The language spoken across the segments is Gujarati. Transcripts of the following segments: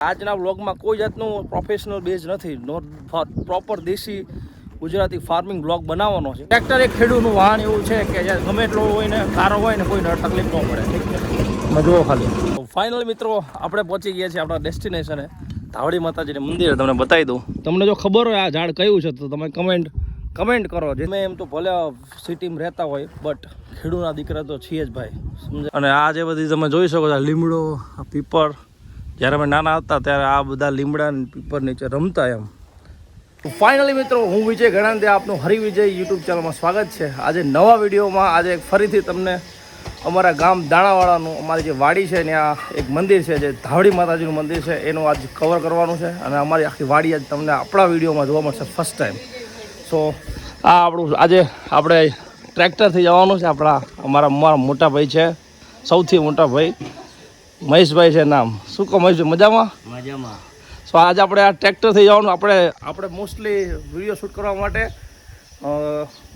આજના વ્લોગમાં કોઈ જાતનું પ્રોફેશનલ બેઝ નથી. પ્રોપર દેશી ગુજરાતી ફાર્મિંગ બ્લોગ બનાવવાનો છે. ટ્રેક્ટર એક ખેડૂતનું વાહન એવું છે કે જ્યાં ગમે એટલો હોય ને સારો હોય ને, કોઈને તકલીફ ન પડે. જુઓ ખાલી. ફાઇનલ મિત્રો, આપણે પહોંચી ગયા છીએ આપણા ડેસ્ટિનેશને ધાવડી માતાજીને મંદિર તમને બતાવી દઉં. તમને જો ખબર હોય આ ઝાડ કયું છે, તો તમે કમેન્ટ કમેન્ટ કરો. જે મેં એમ તો ભલે સિટીમાં રહેતા હોય બટ ખેડૂતના દીકરા તો છીએ જ ભાઈ. સમજે અને આ જે બધી તમે જોઈ શકો છો, લીમડો પીપર જ્યારે અમે નાના હતા ત્યારે આ બધા લીમડા પીપર નીચે રમતા એમ. ફાઇનલી મિત્રો, હું વિજય ગણાંદે, આપનું હરિવિજય યુટ્યુબ ચેનલમાં સ્વાગત છે. આજે નવા વિડીયોમાં આજે ફરીથી તમને અમારા ગામ દાણાવાડાનું અમારી જે વાડી છે ત્યાં એક મંદિર છે, જે ધાવડી માતાજીનું મંદિર છે, એનું આજ કવર કરવાનું છે. અને અમારી આખી વાડી આજ તમને આપણા વિડીયોમાં જોવા મળશે ફર્સ્ટ ટાઈમ સો આ આપણું આજે આપણે ટ્રેક્ટરથી જવાનું છે. આપણા અમારા મોટા ભાઈ છે, સૌથી મોટા ભાઈ. મહેશભાઈ છે નામ. શું કહો મહેશભાઈ મજામાં? મજામાં. સો આજે આપણે આ ટ્રેક્ટરથી જવાનું. આપણે આપણે મોસ્ટલી વીડિયો શૂટ કરવા માટે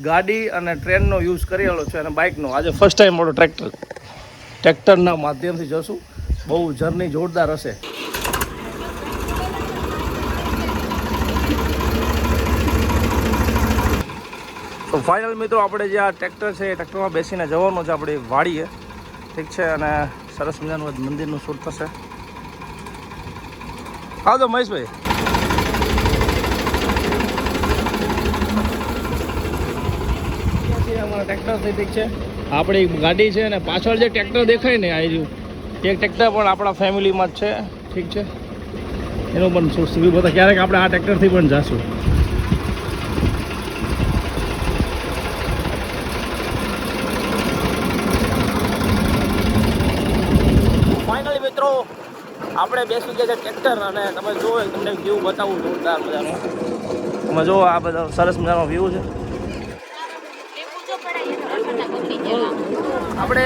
ગાડી અને ટ્રેનનો યુઝ કરેલો છે અને બાઇકનો આજે ફર્સ્ટ ટાઈમ આપણો ટ્રેક્ટર ટ્રેક્ટરના માધ્યમથી જશું. બહુ જર્ની જોરદાર હશે. તો ફાઇનલ મિત્રો આપણે જે આ ટ્રેક્ટર છે એ ટ્રેક્ટરમાં બેસીને જવાનું છે. આપણી વાડીએ. ઠીક છે? અને સરસ મજાનું મંદિરનું શૂટ થશે આવજો મહેશભાઈ ટ્રેક્ટર ઠીક છે આપણી ગાડી છે અને પાછળ જે ટ્રેક્ટર દેખાય ને આ રહ્યું તે ટ્રેક્ટર પણ આપણા ફેમિલીમાં જ છે ઠીક છે એનું પણ સુવિધા ક્યારેક આપણે આ ટ્રેક્ટરથી પણ જાશું આપણે બેસી ગયા છે ટ્રેક્ટર અને તમે જુઓ, તમને વ્યૂ બતાવું જોરદાર મજાનો. તમે જુઓ, આ બધા સરસ મજાનો વ્યૂ છે. આપણે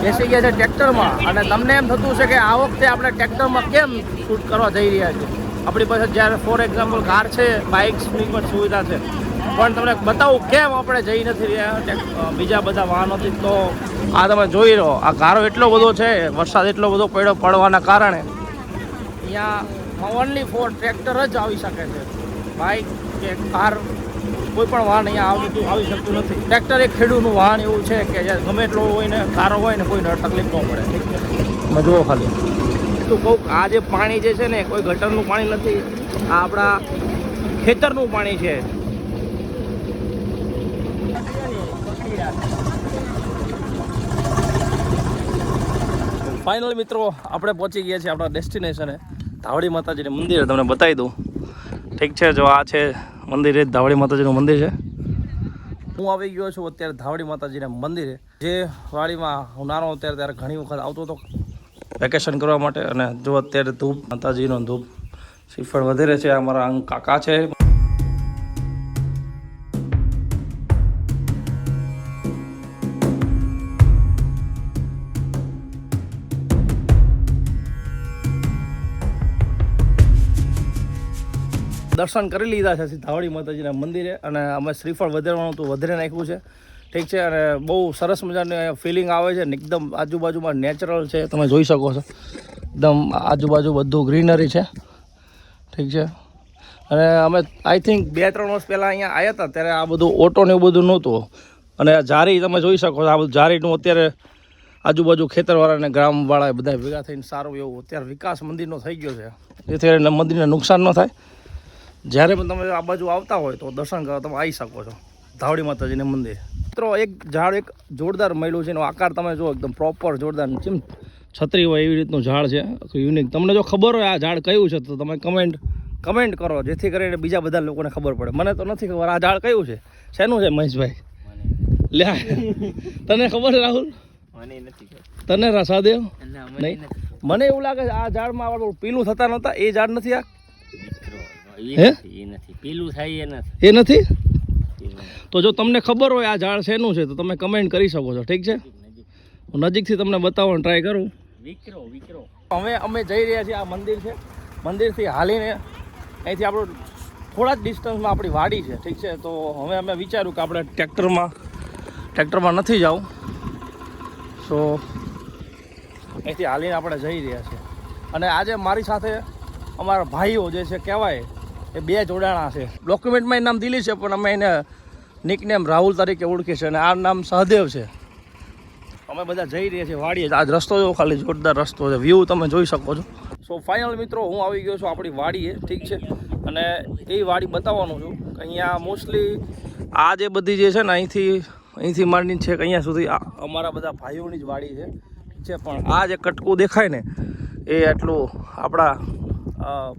બેસી ગયા છે ટ્રેક્ટરમાં અને તમને એમ થતું છે કે આ વખતે આપણે ટ્રેક્ટરમાં કેમ શૂટ કરવા જઈ રહ્યા છીએ? આપણી પાસે જ્યારે ફોર એક્ઝામ્પલ કાર છે બાઇક્સની પણ સુવિધા છે. પણ તમને બતાવું કેમ આપણે જઈ નથી રહ્યા? બીજા બધા વાહનોથી તો આ તમે જોઈ રહો આ ગારો એટલો બધો છે, વરસાદ એટલો બધો પડ્યો પડવાના કારણે. અહીંયા ઓનલી ફોર ટ્રેક્ટર જ આવી શકે છે. બાઇક કે કાર કોઈ પણ વાહન અહીંયા આવતું આવી શકતું નથી. ટ્રેક્ટર એક ખેડૂતનું વાહન એવું છે કે જ્યારે ગમે એટલો હોય ને કારો હોય ને, કોઈને તકલીફ ન પડે. જુઓ ખાલી. તું કહું આ જે પાણી જે છે ને, કોઈ ગટરનું પાણી નથી. આ આપણા ખેતરનું પાણી છે. ફાઇનલ મિત્રો, આપણે પહોંચી ગયા છીએ આપણા ડેસ્ટિનેશને ધાવડી માતાજીનું મંદિર તમને બતાવી દઉં. ઠીક છે, જો આ છે મંદિર એ ધાવડી માતાજીનું મંદિર છે. હું આવી ગયો છું અત્યારે ધાવડી માતાજીના મંદિરે. જે વાડીમાં હું નાનો અત્યારે ત્યારે ઘણી વખત આવતો હતો વેકેશન કરવા માટે. અને જો અત્યારે ધૂપ માતાજીનો ધૂપ શ્રીફળ વધારે છે, અમારા અંગ કાકા છે. દર્શન કરી લીધા છે ધાવડી માતાજીના મંદિરે અને અમે શ્રીફળ વધારવાનું તો વધારે નાખ્યું છે. ઠીક છે, અને બહુ સરસ મજાની ફિલિંગ આવે છે ને એકદમ આજુબાજુમાં નેચરલ છે, તમે જોઈ શકો છો. એકદમ આજુબાજુ બધું ગ્રીનરી છે. ઠીક છે, અને અમે આઈ થિંક બે ત્રણ વર્ષ પહેલાં અહીંયા આવ્યા હતા, ત્યારે આ બધું ઓટો ને એવું બધું નહોતું. અને જારી તમે જોઈ શકો છો, આ બધું જારીનું અત્યારે આજુબાજુ ખેતરવાળા અને ગ્રામવાળા બધા ભેગા થઈને સારું એવું અત્યારે વિકાસ મંદિરનો થઈ ગયો છે. જેથી કરીને મંદિરને નુકસાન ન થાય. જ્યારે પણ તમે આ બાજુ આવતા હોય તો દર્શન કરવા તમે આવી શકો છો. ધાવડી માતાજીને મંદિર. મિત્રો એક ઝાડ એક જોરદાર મળ્યું છે એનો આકાર તમે જો એકદમ પ્રોપર જોરદાર. જેમ છત્રી હોય એવી રીતનું ઝાડ છે. યુનિક તમને જો ખબર હોય આ ઝાડ કયું છે તો તમે કમેન્ટ કમેન્ટ કરો જેથી કરીને બીજા બધા લોકોને ખબર પડે. મને તો નથી ખબર આ ઝાડ કયું છે. શેનું છે મહેશભાઈ? લે તને ખબર છે રાહુલ? નથી તને રસાદેવ? નહીં? મને એવું લાગે છે આ ઝાડમાં પીલું થતા નહોતા એ ઝાડ નથી આ? હે? એ નથી. પીલું થાય એ નથી. એ નથી? તો જો તમને ખબર હોય આ ઝાડ શેનું છે તો તમે કમેન્ટ કરી શકો છો ઠીક છે? હું નજીકથી તમને બતાવવાનો ટ્રાય કરું. વિકરો વિકરો. હવે અમે જઈ રહ્યા છીએ આ મંદિર છે. મંદિરથી હાલીને અહીંથી આપણું થોડા જ ડિસ્ટન્સમાં આપણી વાડી છે ઠીક છે? તો હવે અમે વિચાર્યું કે આપણે ટ્રેક્ટરમાં ટ્રેક્ટરમાં નથી જવું સો અહીંથી હાલીને આપણે જઈ રહ્યા છીએ. અને આજે મારી સાથે અમારા ભાઈઓ જે છે કહેવાય એ બે જોડાણા છે. ડોક્યુમેન્ટમાં એ નામ દિલીપ છે, પણ અમે એને નિકનેમ રાહુલ તરીકે ઓળખીએ છીએ અને આ નામ સહદેવ છે. અમે બધા જઈ રહ્યા છીએ વાડીએ. આજ રસ્તો જો ખાલી જોરદાર રસ્તો છે. વ્યૂ તમે જોઈ શકો છો. સો ફાઇનલ મિત્રો, હું આવી ગયો છું આપણી વાડીએ, ઠીક છે? અને એ વાડી બતાવવાનો છું કે અહીંયા મોસ્ટલી આ જે બધી જે છે ને, અહીંથી અહીંથી માંડીને છે કે અહીંયા સુધી અમારા બધા ભાઈઓની જ વાડી છે. છે? પણ આ જે કટકું દેખાય ને, એ એટલું આપણા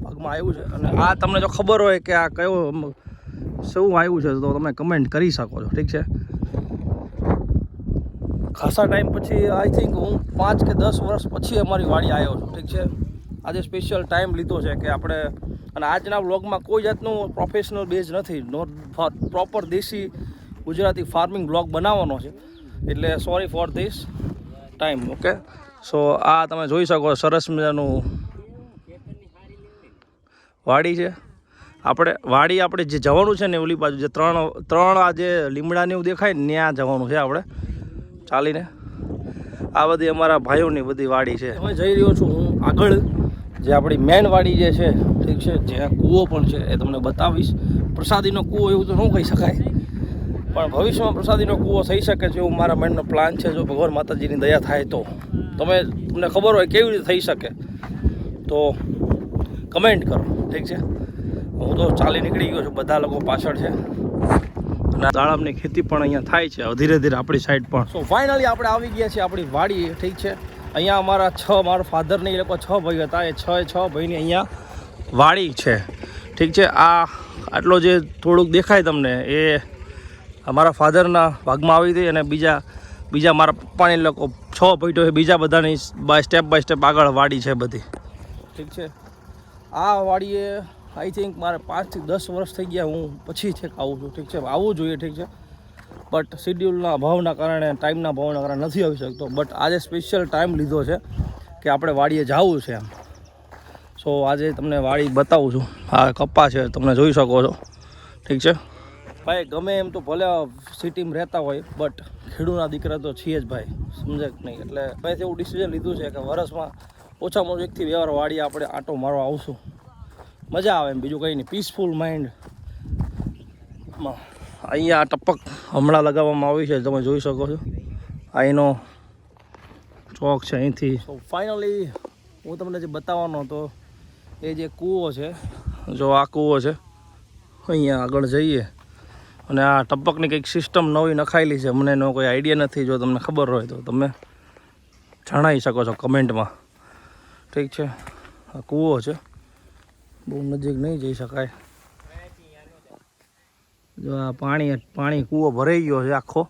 ભાગમાં આવ્યું છે. અને આ તમને જો ખબર હોય કે આ કયો શું આવ્યું છે, તો તમે કમેન્ટ કરી શકો છો, ઠીક છે? ખાસા ટાઈમ પછી આઈ થિંક હું પાંચ કે દસ વર્ષ પછી અમારી વાડી આવ્યો છું, ઠીક છે? આજે સ્પેશિયલ ટાઈમ લીધો છે કે આપણે, અને આજના વ્લોગમાં કોઈ જાતનું પ્રોફેશનલ બેઝ નથી નોટ પ્રોપર દેશી ગુજરાતી ફાર્મિંગ બ્લોગ બનાવવાનો છે. એટલે sorry for this time okay so આ તમે જોઈ શકો સરસ મજાનું વાડી છે. આપણે, વાડી આપણે જે જવાનું છે ને ઓલી બાજુ જે ત્રણ ત્રણ આ જે લીમડાને એવું દેખાય ને, ત્યાં જવાનું છે આપણે ચાલીને. આ બધી અમારા ભાઈઓની બધી વાડી છે. હવે જઈ રહ્યો છું હું આગળ. જે આપણી મેન વાડી જે છે, ઠીક છે જ્યાં કૂવો પણ છે એ તમને બતાવીશ. પ્રસાદીનો કૂવો એવું તો ન કહી શકાય. પણ ભવિષ્યમાં પ્રસાદીનો કૂવો થઈ શકે છે એવું મારા માઇન્ડનો પ્લાન છે, જો ભગવાન માતાજીની દયા થાય તો. તમે, તમને ખબર હોય કેવી રીતે થઈ શકે. તો કમેન્ટ કરો. ઠીક છે? હું તો ચાલી નીકળી ગયો છું. બધા લોકો પાછળ છે. અને દાડમની ખેતી પણ અહીંયા થાય છે. ધીરે ધીરે આપણી સાઈડ પણ. સો ફાઇનલી આપણે આવી ગયા છીએ આપણી વાડી, ઠીક છે? અહીંયા અમારા છ, મારા ફાધરની એ લોકો છ ભાઈ હતા. એ છ એ છ ભાઈની અહીંયા વાડી છે. ઠીક છે? આ આટલો જે થોડુંક દેખાય તમને, એ અમારા ફાધરના ભાગમાં આવી હતી અને બીજા બીજા મારા પપ્પાને લોકો છ ભાઈઓ છે બીજા બધાની બાય સ્ટેપ બાય સ્ટેપ આગળ વાડી છે બધી. ઠીક છે? આ વાડીએ આઈ થિંક મારે પાંચથી દસ વર્ષ થઈ ગયા હું પછી છેક આવું છું. ઠીક છે? આવવું જોઈએ, ઠીક છે? બટ શિડ્યુલના અભાવના કારણે ટાઈમના અભાવના કારણે નથી આવી શકતો. બટ આજે સ્પેશિયલ ટાઈમ લીધો છે કે આપણે વાડીએ જવું છે એમ. સો આજે તમને વાડી બતાવું છું. આ કપ્પા છે, તમે જોઈ શકો છો. ઠીક છે? ભાઈ, ગમે એમ તો ભલે સિટીમાં રહેતા હોય બટ ખેડૂતના દીકરા તો છીએ જ ભાઈ. સમજે નહીં? એટલે ભાઈ એવું ડિસિઝન લીધું છે કે વર્ષમાં ઓછામાં ઓછું એકથી બે વાર વાળી આપણે આંટો મારવા આવશું મજા આવે એમ, બીજું કંઈ નહીં. પીસફુલ માઇન્ડ અહીંયા ટપક હમણાં લગાવવામાં આવી છે, તમે જોઈ શકો છો. આ એનો ચોક છે અહીંથી. ફાઇનલી હું તમને જે બતાવવાનો હતો, એ જે કૂવો છે, જો આ કૂવો છે, અહીંયા આગળ જઈએ. અને આ ટપકની કંઈક સિસ્ટમ નવી નખાયેલી છે, મને એનો કોઈ આઈડિયા નથી, જો તમને ખબર હોય તો તમે જણાવી શકો છો કમેન્ટમાં ઠીક છે. આ કૂવો છે. બહુ નજીક નહીં જઈ શકાય. જો આ પાણી પાણી કૂવો ભરાઈ ગયો છે આખો.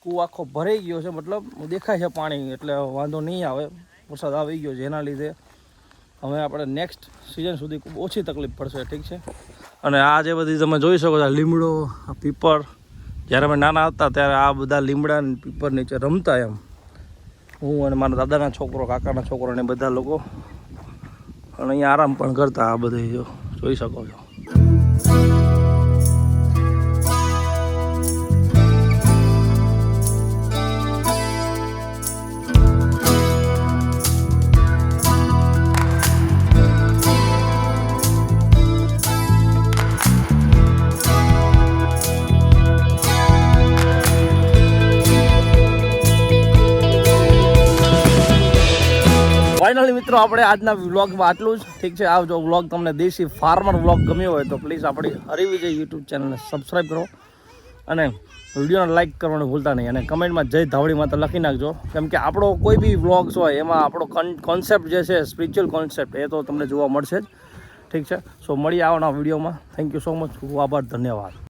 કૂવો આખો ભરાઈ ગયો છે. મતલબ દેખાય છે પાણી, એટલે વાંધો નહીં આવે. વરસાદ આવી ગયો એના લીધે. હવે આપણે નેક્સ્ટ સિઝન સુધી ખૂબ ઓછી તકલીફ પડશે, ઠીક છે? અને આ જે બધી તમે જોઈ શકો છો લીમડો પીપર જ્યારે અમે નાના હતા, ત્યારે આ બધા લીમડા અને પીપર નીચે રમતા એમ. હું અને મારા દાદાના છોકરો, કાકાના છોકરો ને બધા લોકો અને અહીંયા આરામ પણ કરતા આ બધે જોઈ શકો છો. ફાઇનલી મિત્રો, આપણે આજના વ્લોગમાં આટલું જ. ઠીક છે, આ જો વ્લોગ તમને દેશી ફાર્મર વ્લોગ ગમ્યો હોય તો પ્લીઝ આપણી હરિવિજય યુટ્યુબ ચેનલને સબસ્ક્રાઈબ કરો. અને વિડીયોને લાઇક કરવાનું ભૂલતા નહીં. અને કમેન્ટમાં જય ધાવડી માતા લખી નાખજો. કેમ કે આપણો કોઈ બી વ્લોગ્સ હોય, એમાં આપણો કોન્સેપ્ટ જે છે સ્પિરિચ્યુઅલ કોન્સેપ્ટ એ તો તમને જોવા મળશે જ. ઠીક છે સો મળી આવવાના વિડીયોમાં. થેન્ક યુ સો મચ ખૂબ આભાર, ધન્યવાદ.